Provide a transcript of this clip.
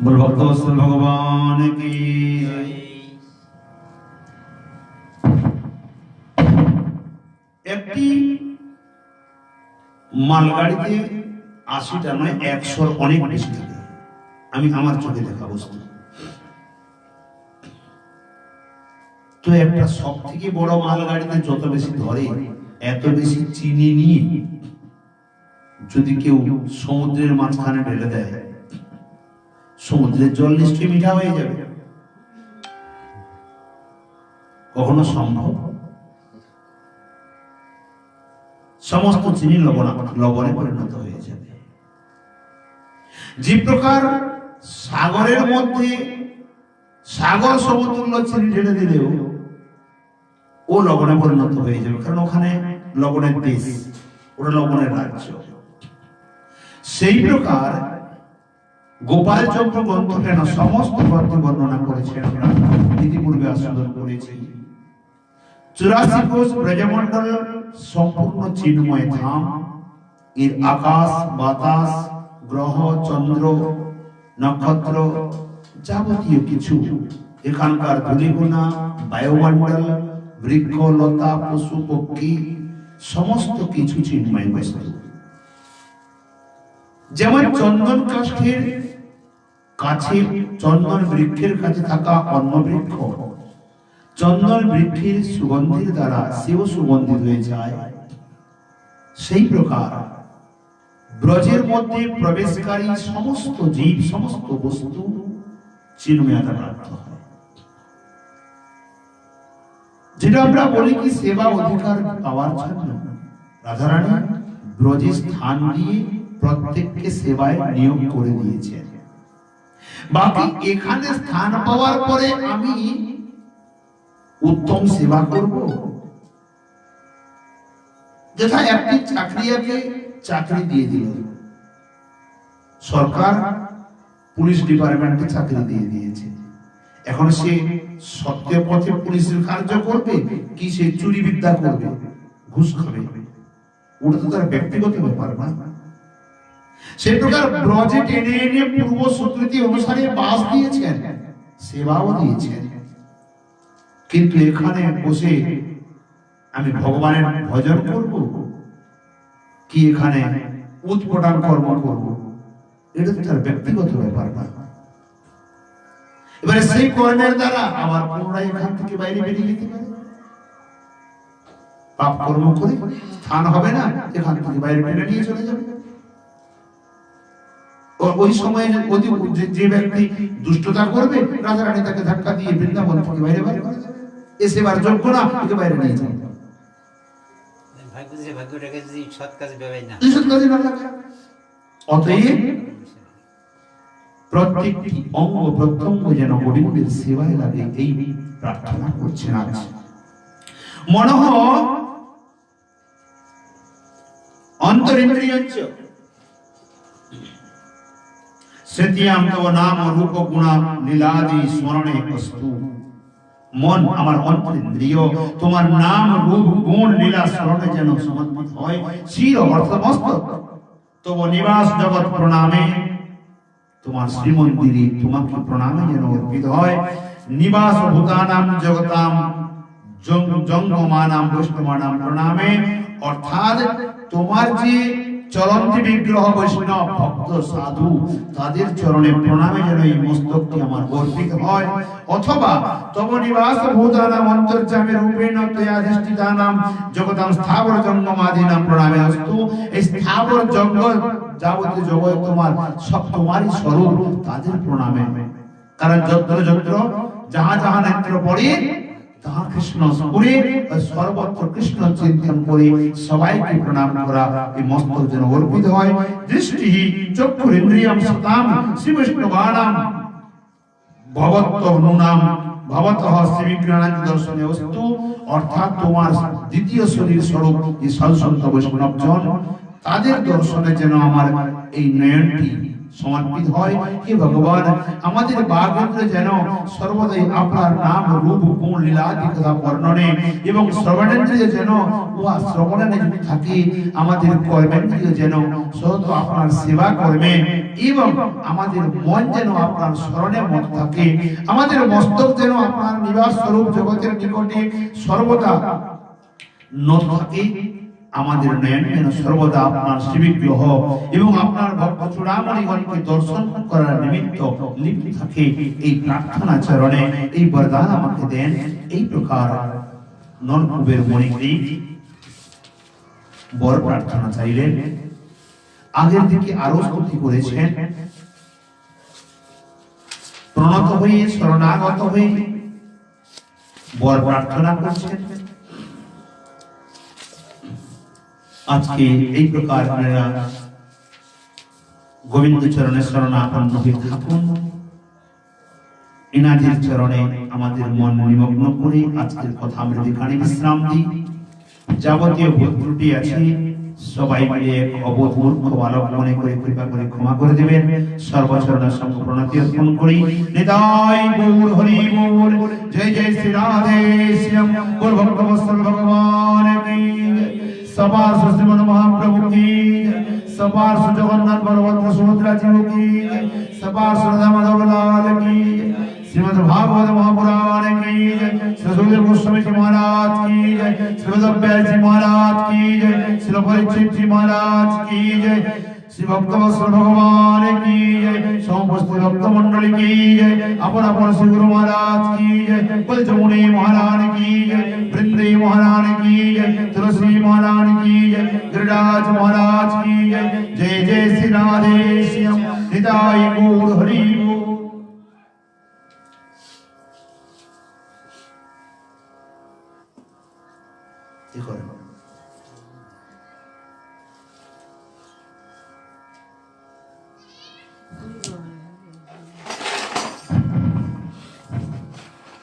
बोल भक्तवत्सल भगवान की একটি মালগাড়িতে আশিটা নয় একশোর অনেক বেশি থাকে আমি আমার চোখে দেখা বস্তু তো একটা সব থেকে বড় মালগাড়িতে যত বেশি ধরে এত বেশি চিনি নিয়ে যদি কেউ সমুদ্রের মাঝখানে ঢেলে দেয় সমুদ্রের জল নিশ্চয়ই মিঠা হয়ে যাবে। কখনো সম্ভব? সমস্ত চিনি লবণ লবণে পরিণত হয়ে যাবে। যে প্রকার সাগরের মধ্যে সাগর সমতুল্য চিনি ঢেলে দিলেও ও লবণে পরিণত হয়ে যাবে, কারণ ওখানে লবণের দেশ ওটা লবণের রাজ্য। সেই প্রকার গোপাল চন্দ্র গ্রন্থ কেন সমস্ত গ্রন্থ বর্ণনা করেছেন। ইতিপূর্বে আস্বাদন করেছি। চুরাশি কোষ ব্রজমণ্ডল সম্পূর্ণ চিন্ময় ধাম। এর আকাশ, বাতাস, গ্রহ, চন্দ্র, নক্ষত্র যাবতীয় কিছু। এখানকার ধূলিগুণা, বায়ুমণ্ডল, বৃক্ষ, লতা, পশু, পক্ষী, সমস্ত কিছু চিন্ময় বস্তু। যেমন চন্দন কাষ্ঠের কাছে চন্দন বৃক্ষের কাছে থাকা অন্য বৃক্ষ চন্দন বৃক্ষের সুগন্ধির দ্বারা সেও সুগন্ধিত হয়ে যায়। সেই প্রকার ব্রজের মধ্যে প্রবেশকারী সমস্ত জীব, সমস্ত বস্তু চিন্ময়তা প্রাপ্ত হয়। যেটা আমরা বলি কি সেবা অধিকার পাওয়ার জন্য। রাধারানী ব্রজে স্থান দিয়ে প্রত্যেককে সেবায় নিয়োগ করে দিয়েছেন। বাকি এখানে স্থান পাওয়ার পরে আমি উত্তম সেবা করব। যথা একটি চাকরিয়াকে চাকরি দিয়ে দিল। সরকার পুলিশ ডিপার্টমেন্টে চাকরি দিয়ে দিয়েছে। এখন সে সত্য পথে পুলিশের কার্য করবে কি সে চুরি বিদ্যা করবে ঘুষ খাবে ওটা তো তার ব্যক্তিগত ব্যাপার না। সেই প্রকার ব্রজে টেনে এনে পূর্ব স্বীকৃতি অনুসারে বাস দিয়েছেন, সেবাও দিয়েছেন। কিন্তু এখানে বসে আমি ভগবানের ভজন করব? কি এখানে উৎপটান কর্ম করব? এটা তো তার ব্যক্তিগত ব্যাপার না। এবারে সেই কর্মের দ্বারা আবার পুনরায় এখান থেকে বাইরে বেরিয়ে যেতে পারে। পাপ কর্ম করে স্থান হবে না, এখান থেকে বাইরে নিয়ে চলে যাবে। ওই সময় অতি যে- ব্যক্তি দুষ্টতা করবে রাজা রানী তাকে ধাক্কা দিয়ে বৃন্দাবন থেকে বাইরে বাইরে করে দেবে। এ সেবার যোগ্য না একে বাইরে নিয়ে যাবে ভাগ্য যে ভাগ্যটাকে যদি সৎ কাজে ব্যবহার না নিষেধ কাজে না লাগে। অতএব প্রত্যেকটি অঙ্গ প্রত্যঙ্গ যেন গোবিন্দের সেবায় লাগে এই প্রার্থনা করছেন আজ মনঃ অন্তরিন্দ্রিয়ঞ্চ স্মৃতিয়াম তব নাম রূপ গুণ লীলাদি স্মরণে বস্তু মন আমার অন্তরিন্দ্রিয় তোমার নাম, রূপ, গুণ, লীলা স্মরণে যেন সমর্পিত হয়। শির অর্থমস্তক তব নিবাস জগৎ প্রণামে। তোমার শ্রীমন্দিরে তোমাকে প্রণামে যেন অর্পিত হয়। নিবাস ভূতানাম জগতাম জঙ্গমানাম, বৈষ্ণবানাম প্রণামে। অর্থাৎ তোমার যে চলন্তি বিগ্রহ বৈষ্ণব, ভক্ত, সাধু, তাদের চরণে প্রণামে যেন এই মস্তকটি আমার অর্পিত হয়। অথবা তব নিবাস ভূতানাম অন্তর্যামে রূপেণ তয়াধিষ্ঠিতানাম জগতাম স্থাবর জঙ্গমাদিনাম প্রণামে অস্তু। এই স্থাবর জঙ্গ যাবতীয় জগৎ তোমার, সব তোমারই স্বরূপ, তাদের প্রণামে। কারণ যত্র যত্র, যাহা যাহা নেত্র পড়ে অর্থাৎ তোমার দ্বিতীয় শরীর স্বরূপ এই সাধুসন্ত বৈষ্ণবজন তাদের দর্শনে যেন আমার এই নয়নটি সমর্পিত হয়। হে ভগবান, আমাদের বাগেন্দ্র যেন সর্বদাই আপনার নাম, রূপ, গুণ লীলাদি কথা বর্ণনে এবং শ্রবণেন্দ্রিয় যেন উহা শ্রবণে যদি থাকে। আমাদের কর্মেন্দ্রিয় যেন সহত আপনার সেবা কর্মে এবং আমাদের মন যেন আপনার স্মরণে মত থাকে। আমাদের মস্তক যেন আপনার নিবাস স্বরূপ জগতের নিকটে সর্বদা ন থাকে। আমাদের নয়ন যেন সর্বদা আপনার শিবিগ্রহ এবং আপনার ভক্ত চূড়ামণিগণকে দর্শন করার নিমিত্ত লিপ্ত থাকে। এই প্রার্থনা চরণে এই বরদান আমাকে দেন। এই প্রকার নলকূপের মণিগ্রী বর প্রার্থনা চাইলেন। আগের দিকে আরও স্তুতি করেছেন। প্রণত হয়ে, শরণাগত হয়ে বর প্রার্থনা করছেন। আজকে এই প্রকার আপনারা গোবিন্দ চরণে শরণাপন্ন হয়ে থাকুন। ইনাদের চরণে আমাদের মন নিমগ্ন করে আজকের কথা আমরা এখানে বিশ্রাম দিই, যাবতীয় ভুল ত্রুটি আছে, সবাই মিলে অবোধ মূর্খ বালক মনে করে কৃপা করে ক্ষমা করে দেবেন। সর্বচরণের সঙ্গে অর্পণ করি। নিতাই গৌর হরি গৌর জয় জয় শ্রী রাধে গৌর ভক্তবৎসল ভগবান। সবার সুশ্রীমন মহাপ্রভু কি? সবার সুজগন্নাথ বলবন্ত সুভদ্রা জীব কি? সবার সুরাধা মাধব লাল কি? শ্রীমদ ভাগবত মহাপুরাণ কি? সুশীল গোস্বামী জি মহারাজ কি? শ্রীমদ ব্যাস জি মহারাজ কি? শ্রী পরিচিত মহারাজ কি? শ্রী ভক্তবস্ত্র ভগবান কি জয়? সমস্ত ভক্তমন্ডলী কি জয়? আপন আপন শ্রী গুরু মহারাজ কি জয়? বল যমুনে মহারাজ কি জয়? বৃন্দে মহারাজ কি